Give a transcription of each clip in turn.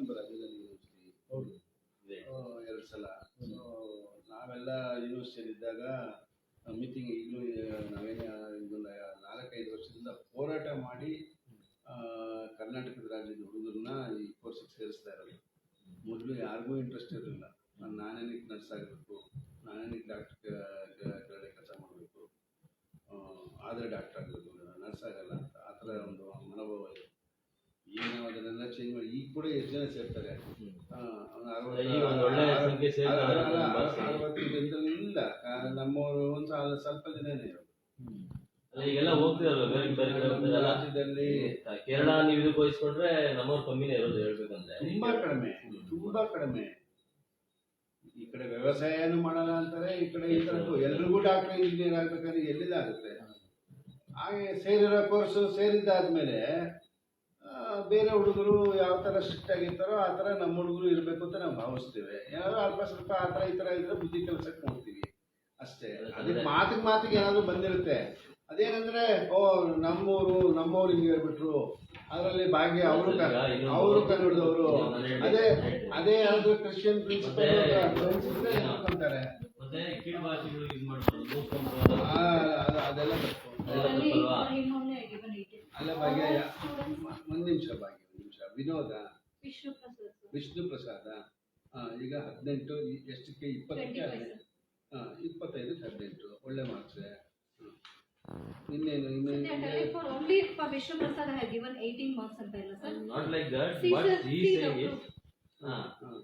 Member ಆಗಿದ್ದಾರೆ university ಎರಡು ಸಲ. ನಾವೆಲ್ಲ ಯೂನಿವರ್ಸಿಟಿಯಲ್ಲಿ ಇದ್ದಾಗ ಮೀಟಿಂಗ್ ಈಗಲೂ ನಾವೇನು ಇದೊಂದು ನಾಲ್ಕೈದು ವರ್ಷದಿಂದ ಹೋರಾಟ ಮಾಡಿ ಆ, ಕರ್ನಾಟಕದ ರಾಜ್ಯದ ಹುಡುಗರನ್ನ ಈ ಕೋರ್ಸಿಗೆ ಸೇರಿಸ್ತಾ ಇರೋದು ಮೊದಲು ಯಾರಿಗೂ ಇಂಟ್ರೆಸ್ಟ್ ಇರಲಿಲ್ಲ ನಾನು ನಾನೇನಕ್ಕೆ ನರ್ಸ್ ಆಗಬೇಕು ನಾನೇನಕ್ಕೆ ಡಾಕ್ಟರ್ ಕೆಳಗಡೆ ಕೆಲಸ ಮಾಡಬೇಕು ಆದರೆ ಡಾಕ್ಟರ್ ಆಗಬೇಕು ನರ್ಸ್ ಆಗಲ್ಲ ಅಂತ ಆ ಥರ ಒಂದು ಮನೋಭಾವ ಇದೆ ಈಗ ನಾವು ಅದನ್ನೆಲ್ಲ ಚೇಂಜ್ ಮಾಡಿ ಈಗ ಕೂಡ ಎಷ್ಟು ಜನ ಸೇರ್ತಾರೆ. ಇಲ್ಲ ನಮ್ಮವರು ಒಂದು ಸ್ವಲ್ಪ- ಜನನೇ ಇರೋದು ಈಗೆಲ್ಲ ಹೋಗ್ತಿರಲ್ಲ ಬೇರೆ ಬೇರೆ ರಾಜ್ಯದಲ್ಲಿ ಕೇರಳ ನೀವು ಇದಕ್ಕೆ ಹೋಲಿಸ್ಕೊಂಡ್ರೆ ನಮ್ಮವ್ರು ಕಮ್ಮಿನೇ ಇರೋದು ಹೇಳ್ಬೇಕಂದ್ರೆ. ತುಂಬಾ ಕಡಿಮೆ ತುಂಬಾ ಕಡಿಮೆ. ಈ ಕಡೆ ವ್ಯವಸಾಯನೂ ಮಾಡಲ್ಲ ಅಂತಾರೆ ಈ ಕಡೆ ಈ ತರದ್ದು ಎಲ್ರಿಗೂ ಡಾಕ್ಟರ್ ಇಂಜಿನಿಯರ್ ಆಗ್ಬೇಕಾದ್ರೆ ಎಲ್ಲಿದಾಗುತ್ತೆ ಹಾಗೆ ಸೇರಿರೋ ಕೋರ್ಸು ಸೇರಿದ್ದಾದ್ಮೇಲೆ ಬೇರೆ ಹುಡುಗರು ಯಾವ ಥರ ಸ್ಟ್ರಿಕ್ಟ್ ಆಗಿರ್ತಾರೋ ಆ ಥರ ನಮ್ಮ ಹುಡುಗರು ಇರಬೇಕು ಅಂತ ನಾವು ಭಾವಿಸ್ತೇವೆ. ಏನಾದರೂ ಅಲ್ಪ ಸ್ವಲ್ಪ ಆ ಥರ ಈ ಥರ ಇದ್ರೆ ಬುದ್ಧಿ ಕೆಲಸಕ್ಕೆ ನೋಡ್ತೀವಿ ಅಷ್ಟೇ. ಅದಕ್ಕೆ ಮಾತಿಗೆ ಮಾತಿಗೆ ಏನಾದರೂ ಬಂದಿರುತ್ತೆ. ಅದೇನಂದ್ರೆ ಓ ನಮ್ಮವರು ನಮ್ಮವ್ರು ಹಿಂಗೆ ಹೇಳ್ಬಿಟ್ರು. ಅದರಲ್ಲಿ ಭಾಗ್ಯ ಅವರು ಅವರು ಕನ್ನಡದವರು. ಅದೇ ಅದೇ ಯಾರಾದ್ರೂ ಕ್ರಿಶ್ಚಿಯನ್ ಪ್ರಿನ್ಸಿಪಲ್ ಅಂತಾರೆ ಅದೆಲ್ಲ ತಪ್ಪು. ಅದೆಲ್ಲ ತಪ್ಪಲ್ವಾ ಅಲ್ಲ ಭಾಗ್ಯ ಒಂದ್ ನಿಮಿಷ ಭಾಗ್ಯ ಒಂದ್ ನಿಮಿಷ ವಿನೋದ ವಿಷ್ಣು ಪ್ರಸಾದ್ ವಿಷ್ಣು ಪ್ರಸಾದ ಆ, ಈಗ ಹದಿನೆಂಟು ಈ- ಎಷ್ಟಕ್ಕೆ ಇಪ್ಪತ್ತಕ್ಕೆ ಹದಿನೆಂಟು ಹಾ ಇಪ್ಪತ್ತೈದಕ್ಕೆ ಹದಿನೆಂಟು. ಒಳ್ಳೆ ಮಾರ್ಕ್ಸ್ ಇನ್ನೇನು ಇನ್ನೇನು? For only for Vishnu Prasad I have given 18 marks ಅಂತ ಇಲ್ಲ sir. Not like that See, but sir, he see, saying sir. is ಹಾ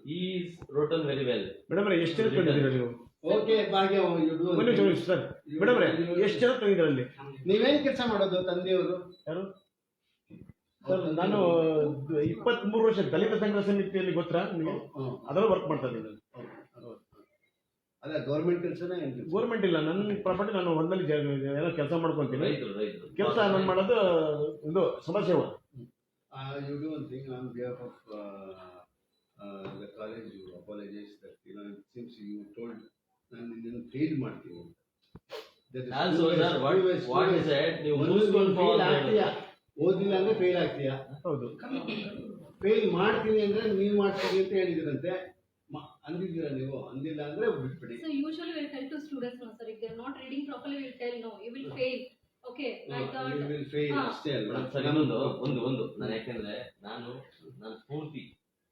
he is written very well. Madam ಎಷ್ಟು ಜನ ತಂದಿದ್ದೀರಾ ನೀವು? ಓಕೆ ಭಾಗ್ಯ you do ಒಂದು ನಿಮಿಷ ಒಂದು ನಿಮಿಷ ಸರ್ ಮೇಡಮ್ ಎಷ್ಟು ಜನ ತಂದಿದ್ದೀರಾ ಅಲ್ಲಿ? ನೀವೇನ್ ಕೆಲಸ ಮಾಡೋದು ತಂದೆಯವರು? ಯಾರು? ಸರ್ ನಾನು ಇಪ್ಪತ್ತ್ ಮೂರು ವರ್ಷ ದಲಿತ ಸಂಘ ಸಮಿತಿಯಲ್ಲಿ ಗೊತ್ತಾ ನಿಮಗೆ? ಅದರಲ್ಲಿ ವರ್ಕ್ ಮಾಡ್ತಾ ಇದ್ದೀನಿ. ಅಲ್ಲ ಗೌರ್ಮೆಂಟ್ ಕೆಲಸನ ಗೌರ್ಮೆಂಟ್ ಇಲ್ಲ. ನನ್ನ ಪ್ರಾಪರ್ಟಿ ನಾನು ಹೊಲದಲ್ಲಿ ಏನೋ ಕೆಲಸ ಮಾಡ್ಕೊಂತೀನಿ. ರೈತರು ರೈತರು. ಕೆಲಸ ನಾನು ಮಾಡೋದು ಇದು ಸೇವಾ you do one thing on behalf of the college you apologize that you know you told ನಾನು ನಿನ್ನನ್ನು ಫೇಲ್ ಮಾಡ್ತೀನಿ also sir what what is it ನೀವು ಒಂದು ಮುಗಿಸ್ಕೊಂಡು ನೀನು fail ಆಗ್ತೀಯಾ? ಓದಿಲ್ಲ ಅಂದ್ರೆ ಫೇಲ್ ಆಗ್ತೀಯಾ? ಹೌದು. ಫೇಲ್ ಮಾಡ್ತೀನಿ ಅಂದ್ರೆ ನೀವು ಮಾಡ್ತೀನಿ ಅಂತ ಹೇಳಿದ್ರಂತೆ. ಅಂದಿದ್ದೀರಾ ನೀವು ಅಂದಿಲ್ಲ ಅಂದ್ರೆ ಬಿಟ್ಬಿಡಿ So usually we'll tell to students no sir if they're not reading properly we'll tell no you will fail okay I thought you will fail ಹಾ. ಅಷ್ಟೇ ಅಲ್ವಾ ಮೇಡಮ್ ಸರ್ ಒಂದು ಒಂದು ಒಂದು ನಾನು ಯಾಕೆಂದ್ರೆ ನಾನು ನನ್ನ ಪೂರ್ತಿ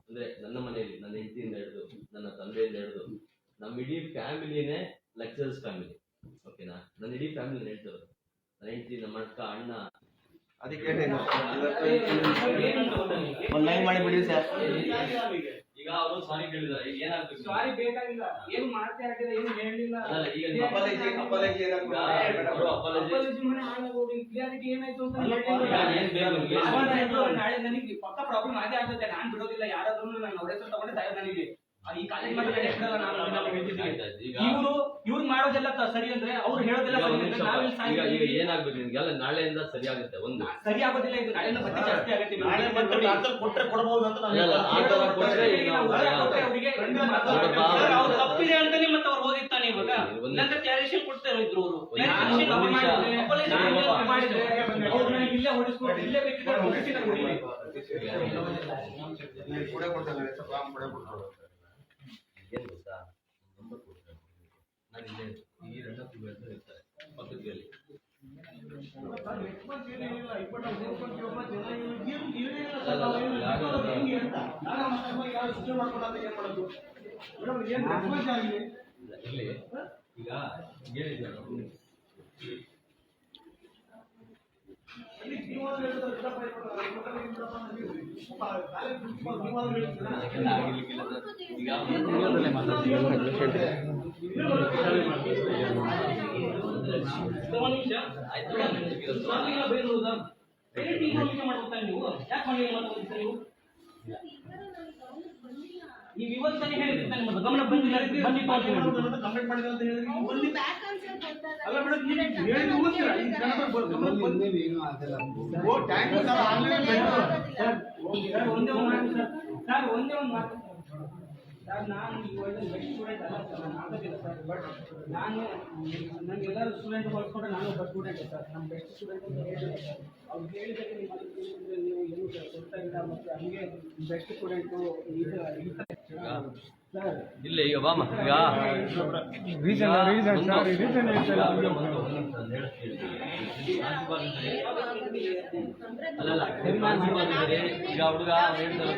ಅಂದ್ರೆ ನನ್ನ ಮನೆಯಲ್ಲಿ ನನ್ನ ಹೆಂಡತಿಯಿಂದ ಹಿಡಿದು ನನ್ನ ತಂದೆಯಿಂದ ಹಿಡಿದು ನಮ್ಮ ಇಡೀ ಫ್ಯಾಮಿಲಿನೇ ಲೆಕ್ಚರ್ಸ್ ಫ್ಯಾಮಿಲಿ ಓಕೆನಾ ನನ್ನ ಇಡೀ ಫ್ಯಾಮಿಲಿ ಹೇಳ್ತವ್ರು ನನ್ನ ಹೆಂಡತಿ ನಮ್ಮ ಅಕ್ಕ ಅಣ್ಣ ಅದಕ್ಕೆ ಒಂದ್ ಲೈನ್ ಮಾಡಿ ಬಿಡಿ ಸರ್ ಈಗ ಅವರು ಸಾರಿ ಕೇಳಿದಾರೆ ಈಗ ಏನಾಗ್ಬೇಕು? ಸಾರಿ ಬೇಕಾಗಿಲ್ಲ. ಏನು ಮಾಡ್ತಾ ಇರ್ತೀರ ಏನು ಹೇಳಲಿಲ್ಲ ಈಗ ಅಪಾಲಜಿ ಅಪಾಲಜಿ apology ಅಪಾಲಜಿ ಮನೆ ಅವರು ಕ್ಲಿಯರಿಟಿ ಏನಾಯ್ತು ಅಂತ ನಿಮ್ಗೆ? ನಾಳೆ ನನಗೆ ಪಕ್ಕ ಪ್ರಾಬ್ಲಮ್ ಆಗೇ ಆಗ್ತದೆ. ನಾನ್ ಬಿಡೋದಿಲ್ಲ. ಯಾರಾದ್ರೂ ನಾನು ಅವ್ರ ಹೆಸರು ತಗೊಂಡೆ ತಾಯಿ ನನಗೆ. ಈ ಕಾಲೇಜ್ ಇವರು ಇವ್ರು ಮಾಡೋದೆಲ್ಲ ಸರಿ ಅಂದ್ರೆ ಅವ್ರು ಹೇಳೋದೆಲ್ಲ ಈಗ ಸರಿ. ಏನಾಗ್ಬೇಕು ನಿಮ್ಗೆಲ್ಲ ನಾಳೆಯಿಂದ ಸರಿ ಆಗುತ್ತೆ ಒಂದು. ಸರಿ ಆಗೋದಿಲ್ಲ ಇದು ನಾಳೆಯಿಂದ ಬಡ್ಡಿ ಜಾಸ್ತಿ ಆಗುತ್ತೆ. ನಾಳೆ ಬಂದ್ರೆ ಡಾಕ್ಟರ್ ಕೊಟ್ರೆ ಕೊಡಬಹುದು ಅಂತ ನಾನು ಅಲ್ಲ, ಆ ತರ ಕೊಟ್ರೆ ನೋಡಪ್ಪ. ಅವ್ರು ತಪ್ಪಿದೆ ಅಂತಾನೆ ಮತ್ತೆ ಅವ್ರು ಓದಿರ್ತಾನೆ ಇವಾಗ. ಒಂದು- ನಂತರ ಕ್ಲಾರಿಫಿಕೇಶನ್ ಕೊಡ್ತಾ ಇದ್ರು ಅವರು. ಮಾಡಿದ್ರೆ ಅವ್ರನ್ನ ಇಲ್ಲೇ ಹೊಡಿಸ್ಕೊಂಡು ಇಲ್ಲೇ ಬೇಕಿದ್ರೆ ಹೊಡಿಸಿ ನಾನು ಹೊಡೀಲಿ. ಕೂಡ ಕೊಡ್ತಾರೆ ರಾಮ್ ಕೂಡ ಕೊಡ್ತಾರೆ ಏನ್ ಗೊತ್ತಾ ನಂಬರ್ ಕೊಡ್ತಾರೆ ನಾನು ಇಲ್ಲೇ ಈ ರಂಗ ಇರ್ತಾರೆ ಪಕ್ಕದಲ್ಲಿ ಇಲ್ಲಿ ಈಗ ಹೇಳಿದ್ದಾರೆ ನಾನು. ಯಾಕೆಂದ್ರೆ ಆಗಿರ್ಲಿಕ್ಕಿಲ್ಲ ಸರ್. ಈಗ ಒಂದ್ ನಿಮಿಷ. ಆಯ್ತು, ನಾನು ನಿಮ್ಗೆ ಸ್ವಾಮಿಗಳ ಬೈರೋದಾ? ಪೇರೆಂಟ್ ಈಗ ಹೋಲಿಕೆ ಮಾಡ್ಕೊತಾ ನೀವು ಯಾಕೆ ಹೋಲಿಕೆ ಮಾಡ್ಕೊತೀರಾ ನೀವು ನೀವು ಇವತ್ತು ಹೇಳಿದ್ರೆ ನಿಮ್ಮ ಗಮನ ಬಂದಿಲ್ಲ ಬಂದಿತ್ತು ಅಂತ ಹೇಳಿದ್ರು. ಕಂಪ್ಲೇಂಟ್ ಮಾಡಿದ್ರೆ ಅಂತ ಹೇಳಿದ್ರೆ answer ಕೊಡ್ತಾರೆ. ಅಲ್ಲ ಮೇಡಮ್ ನೀವು? ಈ ಆಗಲ್ಲ. ಓ thank you sir online sir sir, ಒಂದೇ ಒಂದು ಮಾತು ಸರ್ ಸರ್ ಒಂದೇ ಒಂದು ಮಾತು. ಸರ್ ನಾನು ಇವಾಗ ಬೆಸ್ಟ್ ಸ್ಟೂಡೆಂಟ್ ಅಲ್ಲ ಸರ್ ನಾನು ಆಗೋದಿಲ್ಲ ಸರ್ ಬಟ್ ನಾನು ನಂಗೆ ಎಲ್ಲರೂ ಸ್ಟೂಡೆಂಟ್ ಹೋಲಿಸ್ಕೊಂಡ್ರೆ ನಾನು ಒಬ್ಬ ಸ್ಟೂಡೆಂಟ್ ಸರ್ ನಮ್ಮ ಬೆಸ್ಟ್ ಸ್ಟೂಡೆಂಟ್ ಅಂತ ಹೇಳಿದ್ರೆ ಅವ್ರು ಹೇಳಿದ್ದಕ್ಕೆ ನಿಮ್ಮ ಅದಕ್ಕೆ ನೀವು ಏನು ಕೊಡ್ತಾ ಇಲ್ಲ ಮತ್ತೆ ಹಂಗೆ ಬೆಸ್ಟ್ ಈ ಥರ ಇಲ್ಲ ಈಗ ಬಾಮ ಈಗ ರೀಸನ್ ರೀಸನ್ ಸರ್. ರೀಸನ್ ಅಲ್ಲಲ್ಲ ಈಗ ಹುಡುಗ ಹೇಳ್ತಾರೆ.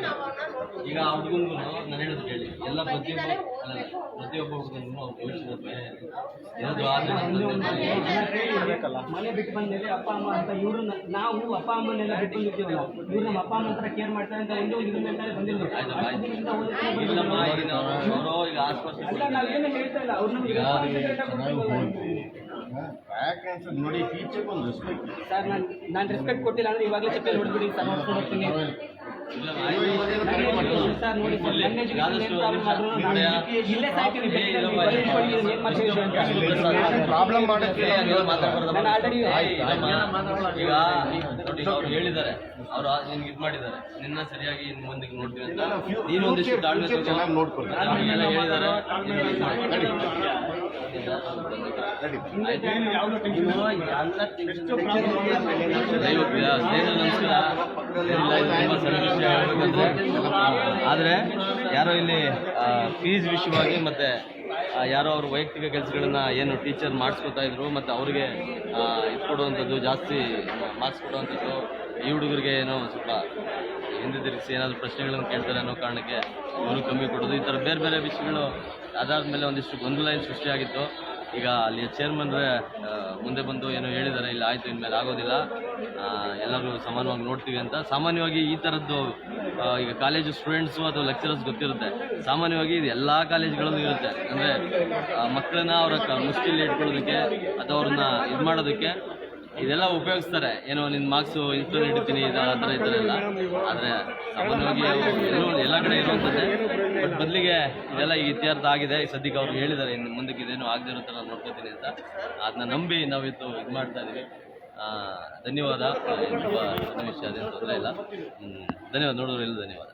ಈಗ ಆ ಹುಡುಗನ್ಗೂ ನಾನು ಹೇಳೋದು ಕೇಳಿ. ಎಲ್ಲ ಪ್ರತಿಯೊಬ್ಬ ಪ್ರತಿಯೊಬ್ಬ ಹುಡುಗನಿಗೂ ಅವ್ರು ಭವಿಷ್ಯದ ಭಯ. ಏನಾದ್ರು ಆದ್ರೆ ಮನೆ ಬಿಟ್ಟು ಬಂದ್ಮೇಲೆ ಅಪ್ಪ ಅಮ್ಮ ಅಂತ ಇವರು ನಾವು ಅಪ್ಪ ಅಮ್ಮನೆಲ್ಲ ಬಿಟ್ಟು ನಾವು ಇವ್ರು ನಮ್ಮ ಅಪ್ಪ ಅಮ್ಮ ಹತ್ರ ಕೇರ್ ಮಾಡ್ತಾರೆ ಅಂತ ಒಂದು ಇದ್ರ ಮೇಲೆ ಬಂದಿಲ್ಲ ಈಗ ಅವರು ಈಗ ಆಸ್ಪತ್ರೆ ಅಲ್ಲ ನೋಡಿ ಟೀಚರ್ ಒಂದು ರೆಸ್ಪೆಕ್ಟ್ ಸರ್ ನಾನು ನಾನು ರೆಸ್ಪೆಕ್ಟ್ ಕೊಟ್ಟಿಲ್ಲ ಅಂದ್ರೆ ಇವಾಗಲೇ ಚಪ್ಪಲಿ ಹೊಡೆದ್ಬಿಡಿ ಸರ್ ನೋಡ್ಕೊಂಡು ಹೋಗ್ತೀನಿ. ಸರ್ ನೋಡಿ ಸರ್ ನನ್ನ ಎಜುಕೇಶನ್? ಇಲ್ಲೇ ಸಾಯ್ತೀನಿ ಏನ್ ಪ್ರಾಬ್ಲಮ್ ನಾನು. ಈಗ ನೋಡಿ ಅವ್ರು ಹೇಳಿದ್ದಾರೆ. ಅವ್ರು ನಿನ್ಗೆ ಇದು ಮಾಡಿದ್ದಾರೆ. ನಿನ್ನ ಸರಿಯಾಗಿ ಮುಂದಕ್ಕೆ ನೋಡ್ತೀವಿ ಅಂತ. ನೀನು ಒಂದಿಷ್ಟು ತಾಳ್ಮೆ ಚೆನ್ನಾಗಿ ನೋಡ್ಕೊಳ್ಳಿ. ನಮಗೆಲ್ಲ ಹೇಳಿದ್ದಾರೆ. ದಯವಿಟ್ಟು ನಮಸ್ಕಾರ ತುಂಬಾ ಆದರೆ ಯಾರೋ ಇಲ್ಲಿ ಫೀಸ್ ವಿಷಯವಾಗಿ ಮತ್ತೆ ಯಾರೋ ಅವ್ರ ವೈಯಕ್ತಿಕ ಕೆಲಸಗಳನ್ನ ಏನು ಟೀಚರ್ ಮಾಡಿಸ್ಕೊತಾ ಇದ್ರು ಮತ್ತು ಅವ್ರಿಗೆ ಇದು ಕೊಡುವಂಥದ್ದು ಜಾಸ್ತಿ ಮಾರ್ಕ್ಸ್ ಕೊಡುವಂಥದ್ದು ಈ ಹುಡುಗರಿಗೆ ಏನೋ ಸ್ವಲ್ಪ ಹಿಂದೆ ತಿರುಗಿಸಿ ಏನಾದರೂ ಪ್ರಶ್ನೆಗಳನ್ನು ಕೇಳ್ತಾರೆ ಅನ್ನೋ ಕಾರಣಕ್ಕೆ ಅವರು ಕಮ್ಮಿ ಕೊಡೋದು. ಈ ಥರ ಬೇರೆ ಬೇರೆ ವಿಷಯಗಳು ಅದಾದ್ಮೇಲೆ ಒಂದಿಷ್ಟು ಗೊಂದಲ ಏನು ಸೃಷ್ಟಿಯಾಗಿತ್ತು. ಈಗ ಅಲ್ಲಿ ಚೇರ್ಮನ್ರೆ ಮುಂದೆ ಬಂದು ಏನೋ ಹೇಳಿದ್ದಾರೆ ಇಲ್ಲ ಆಯಿತು, ಇನ್ಮೇಲೆ ಆಗೋದಿಲ್ಲ. ಎಲ್ಲರೂ ಸಮಾನವಾಗಿ ನೋಡ್ತೀವಿ ಅಂತ. ಸಾಮಾನ್ಯವಾಗಿ ಈ ಥರದ್ದು ಈಗ ಕಾಲೇಜು ಸ್ಟೂಡೆಂಟ್ಸು ಅಥವಾ ಲೆಕ್ಚರರ್ಸ್ ಗೊತ್ತಿರುತ್ತೆ. ಸಾಮಾನ್ಯವಾಗಿ ಇದು ಎಲ್ಲ ಕಾಲೇಜ್ಗಳಲ್ಲೂ ಇರುತ್ತೆ. ಅಂದರೆ ಮಕ್ಕಳನ್ನ ಅವರ ಮುಷ್ಟಿಲಿ ಇಟ್ಕೊಳ್ಳೋದಕ್ಕೆ ಅಥವಾ ಅವ್ರನ್ನ ಇದು ಮಾಡೋದಕ್ಕೆ ಇದೆಲ್ಲ ಉಪಯೋಗಿಸ್ತಾರೆ. ಏನೋ ನಿನ್ನ ಮಾರ್ಕ್ಸ್ ಇನ್ಫ್ಲೂನ್ ಇಡ್ತೀನಿ ಇದು ಆ ಎಲ್ಲ ಆದರೆ ಸಾಮಾನ್ಯವಾಗಿ ಎಲ್ಲೂ ಕಡೆ ಇರುವಂಥದ್ದೇ. ಬಟ್ ಬದಲಿಗೆ ಇದೆಲ್ಲ ಈಗ ಇತ್ಯರ್ಥ ಆಗಿದೆ. ಸದ್ಯಕ್ಕೆ ಅವ್ರು ಹೇಳಿದ್ದಾರೆ, ಇನ್ನು ಮುಂದಕ್ಕೆ ಇದೇನು ಆಗದೆ ಇರೋ ನೋಡ್ಕೊತೀನಿ ಅಂತ. ಅದನ್ನ ನಂಬಿ ನಾವಿತ್ತು ಇದು ಮಾಡ್ತಾ ಇದ್ದೀವಿ ಧನ್ಯವಾದ. ತುಂಬ ಅದೇನು ತೊಂದರೆ ಇಲ್ಲ. ಧನ್ಯವಾದ. ನೋಡೋರು ಎಲ್ಲ ಧನ್ಯವಾದ.